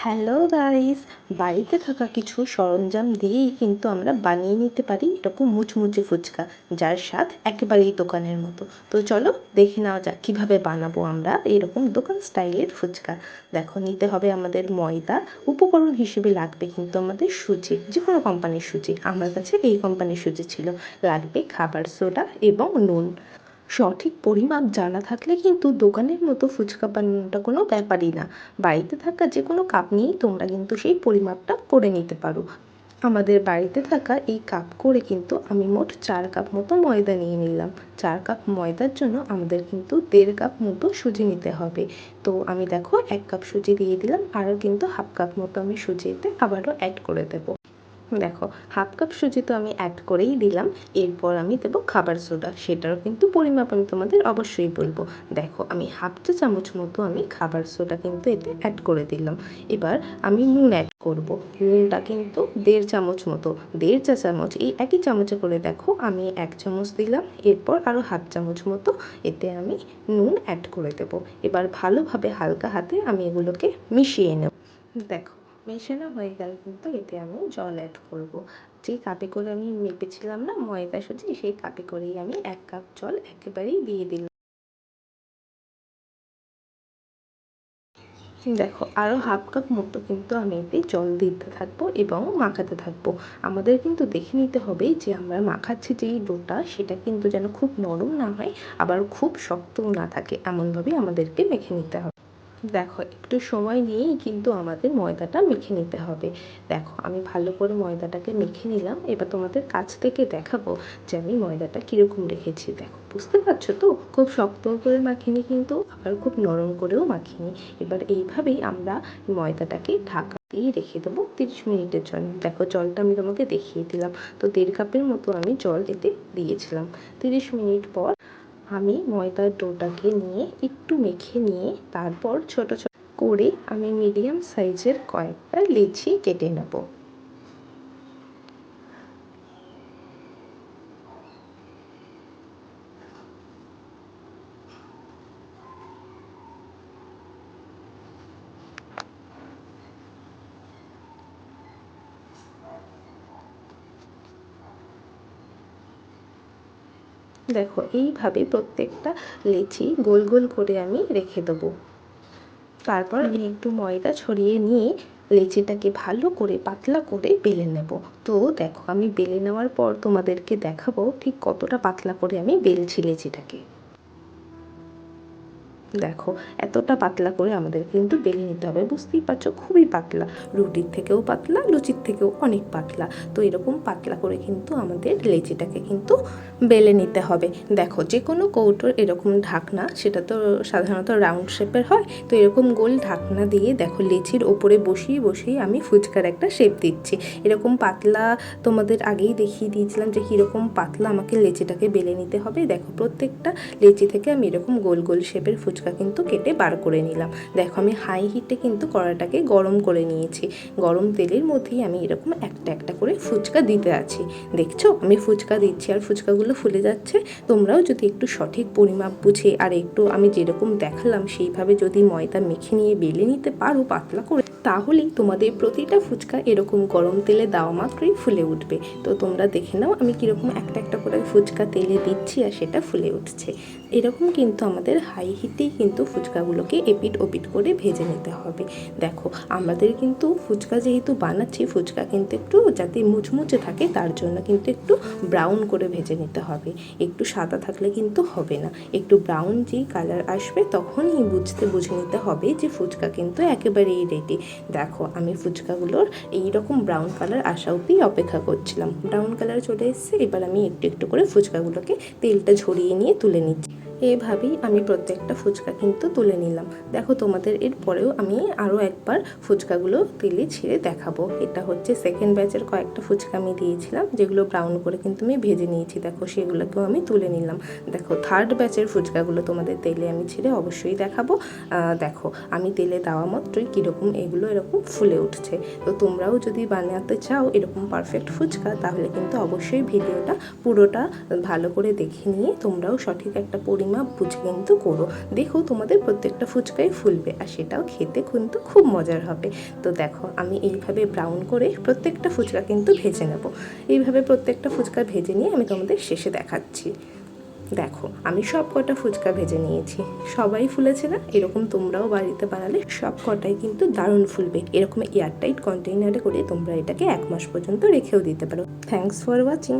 Hello guys বাড়িতে থাকা কিছু সরঞ্জাম দিয়েই কিন্তু আমরা বানিয়ে নিতে পারি এরকম মুচমুচে ফুচকা, যার স্বাদ একেবারেই দোকানের মতো। তো চলো দেখে নেওয়া যাক কীভাবে বানাবো আমরা এরকম দোকান স্টাইলের ফুচকা। দেখো, নিতে হবে আমাদের ময়দা। উপকরণ হিসেবে লাগবে কিন্তু আমাদের সুজি যে কোনো কোম্পানির সুজি। আমার কাছে এই কোম্পানির সুজি ছিল। লাগবে খাবার সোডা এবং নুন। সঠিক পরিমাপ জানা থাকলে কিন্তু দোকানের মতো ফুচকা বানানোটা কোনো ব্যাপারই না। বাড়িতে থাকা যে কোনো কাপ নিয়েই তোমরা কিন্তু সেই পরিমাপটা করে নিতে পারো। আমাদের বাড়িতে থাকা এই কাপ করে কিন্তু আমি মোট চার কাপ মতো ময়দা নিয়ে নিলাম। চার কাপ ময়দার জন্য আমাদের কিন্তু দেড় কাপ মতো সুজি নিতে হবে। তো আমি দেখো এক কাপ সুজি দিয়ে দিলাম, আরও কিন্তু হাফ কাপ মতো আমি সুজিতে আবারও অ্যাড করে দেবো। দেখো হাফ কাপ সুজি তো আমি অ্যাড করেই দিলাম, এরপর আমি দেবো খাবার সোডা সেটারও কিন্তু পরিমাপ আমি তোমাদের অবশ্যই বলব। দেখো, আমি হাফ চা চামচ মতো আমি খাবার সোডা কিন্তু এতে অ্যাড করে দিলাম। এবার আমি নুন অ্যাড করব। নুনটা কিন্তু দেড় চামচ মতো, দেড় চা চামচ, এই একই চামচে করে দেখো, আমি এক চামচ দিলাম, এরপর আরও হাফ চামচ মতো এতে আমি নুন অ্যাড করে দেবো। এবার ভালোভাবে হালকা হাতে আমি এগুলোকে মিশিয়ে নেব। দেখো মেশানো হয়ে গেলে কিন্তু এতে আমি জল অ্যাড করব। যে কাপে করে আমি মেপেছিলাম না, ময়দা সুজি, সেই কাপে করেই আমি এক কাপ জল একেবারেই দিয়ে দিলাম। দেখো আরও হাফ কাপ মতো কিন্তু আমি এতে জল দিতে থাকব এবং মাখাতে থাকব। আমাদের কিন্তু দেখে নিতে হবে যে আমরা মাখাচ্ছি যেই ডোটা, সেটা কিন্তু যেন খুব নরম না হয়, আবার খুব শক্তও না থাকে। এমনভাবেই আমাদেরকে মেখে নিতে হবে। দেখো, একটু সময় নিয়েই কিন্তু আমাদের ময়দাটা মেখে নিতে হবে। দেখো, আমি ভালো করে ময়দাটাকে মেখে নিলাম, এবার তোমাদের কাছ থেকে দেখাবো যে আমি ময়দাটা কীরকম রেখেছি। দেখো, বুঝতে পারছ তো? খুব শক্ত করে মাখিনি কিন্তু, আবার খুব নরম করেও মাখিনি। এবার এইভাবেই আমরা ময়দাটাকে ঢাকা দিয়ে রেখে দেবো তিরিশ মিনিটের জন্য। দেখো, জলটা আমি তোমাকে দেখিয়ে দিলাম। তো দেড় কাপের মতো আমি জল এতে দিয়েছিলাম। তিরিশ মিনিট পর আমি ময়দার ডোটাকে নিয়ে একটু মেখে নিয়ে তারপর ছোট ছোট করে আমি মিডিয়াম সাইজের কয়েকটা লিচি কেটে নেব। দেখো এইভাবে প্রত্যেকটা লেচি গোল গোল করে আমি রেখে দেবো। তারপর আমি একটু ময়দা ছড়িয়ে নিয়ে লেচিটাকে ভালো করে পাতলা করে বেলে নেব। তো দেখো আমি বেলে নেওয়ার পর তোমাদেরকে দেখাবো ঠিক কতটা পাতলা করে আমি বেলছি লেচিটাকে। দেখো, এতটা পাতলা করে আমাদের কিন্তু বেলে নিতে হবে। বুঝতেই পারছ, খুবই পাতলা। রুটির থেকেও পাতলা, লুচির থেকেও অনেক পাতলা। তো এরকম পাতলা করে কিন্তু আমাদের লেচিটাকে কিন্তু বেলে নিতে হবে। দেখো যে কোনো কৌটোর এরকম ঢাকনা, সেটা তো সাধারণত রাউন্ড শেপের হয়। তো এরকম গোল ঢাকনা দিয়ে দেখো, লেচির ওপরে বসিয়ে বসিয়ে আমি ফুচকার একটা শেপ দিচ্ছি। এরকম পাতলা তোমাদের আগেই দেখিয়ে দিয়েছিলাম যে কীরকম পাতলা আমাকে লেচিটাকে বেলে নিতে হবে। দেখো, প্রত্যেকটা লেচি থেকে আমি এরকম গোল গোল শেপের ফুচকা ফুচকা কিন্তু কেটে বার করে নিলাম। দেখো, আমি হাই হিটে কিন্তু কড়াটাকে গরম করে নিয়েছি। গরম তেলের মধ্যেই আমি এরকম একটা একটা করে ফুচকা দিতে আছি। দেখছ? আমি ফুচকা দিচ্ছি আর ফুচকাগুলো ফুলে যাচ্ছে। তোমরাও যদি একটু সঠিক পরিমাপ বুঝে আর একটু আমি যেরকম দেখালাম, সেইভাবে যদি ময়দা মেখে নিয়ে বেলে নিতে পারো পাতলা করে, তাহলেই তোমাদের প্রতিটা ফুচকা এরকম গরম তেলে দেওয়া মাত্রই ফুলে উঠবে। তো তোমরা দেখে নাও আমি কীরকম একটা একটা করে ফুচকা তেলে দিচ্ছি আর সেটা ফুলে উঠছে। এরকম কিন্তু আমাদের হাই হিটেই কিন্তু ফুচকাগুলোকে এপিট ওপিট করে ভেজে নিতে হবে। দেখো, আমাদের কিন্তু ফুচকা যেহেতু বানাচ্ছি, ফুচকা কিন্তু একটু যাতে মুচমুচে থাকে, তার জন্য কিন্তু একটু ব্রাউন করে ভেজে নিতে হবে। একটু সাদা থাকলে কিন্তু হবে না। একটু ব্রাউন যেই কালার আসবে, তখনই বুঝতে বুঝে নিতে হবে যে ফুচকা কিন্তু একেবারেই রেডি দেখো, আমি ফুচকাগুলোর এইরকম ব্রাউন কালার আসা অব্দি অপেক্ষা করছিলাম। ব্রাউন কালার চলে এসছে, এবার আমি একটু একটু করে ফুচকাগুলোকে তেলটা ঝরিয়ে নিয়ে তুলে নিচ্ছি। এভাবেই আমি প্রত্যেকটা ফুচকা কিন্তু তুলে নিলাম। দেখো তোমাদের এর পরেও আমি আরও একবার ফুচকাগুলো তেলে ছিঁড়ে দেখাবো। এটা হচ্ছে সেকেন্ড ব্যাচের কয়েকটা ফুচকা আমি দিয়েছিলাম, যেগুলো ব্রাউন করে কিন্তু আমি ভেজে নিয়েছি। দেখো সেগুলোকেও আমি তুলে নিলাম। দেখো থার্ড ব্যাচের ফুচকাগুলো তোমাদের তেলে আমি ছিঁড়ে অবশ্যই দেখাবো। দেখো আমি তেলে দেওয়া মাত্রই কীরকম এগুলো এরকম ফুলে উঠছে। তো তোমরাও যদি বানাতে চাও এরকম পারফেক্ট ফুচকা, তাহলে কিন্তু অবশ্যই ভিডিওটা পুরোটা ভালো করে দেখে নিয়ে তোমরাও সঠিক একটা পরিমাণ পরিমাপ বুঝে কিন্তু করো। দেখো তোমাদের প্রত্যেকটা ফুচকাই ফুলবে আর সেটাও খেতে কিন্তু খুব মজার হবে। তো দেখো, আমি এইভাবে ব্রাউন করে প্রত্যেকটা ফুচকা কিন্তু ভেজে নেব। এইভাবে প্রত্যেকটা ফুচকা ভেজে নিয়ে আমি তোমাদের শেষে দেখাচ্ছি। দেখো, আমি সব কটা ফুচকা ভেজে নিয়েছি। সবাই ফুলেছে না? এরকম তোমরাও বাড়িতে বানালে সব কটাই কিন্তু দারুণ ফুলবে। এরকম এয়ারটাইট কন্টেইনারে করে তোমরা এটাকে এক মাস পর্যন্ত রেখেও দিতে পারো। Thanks for watching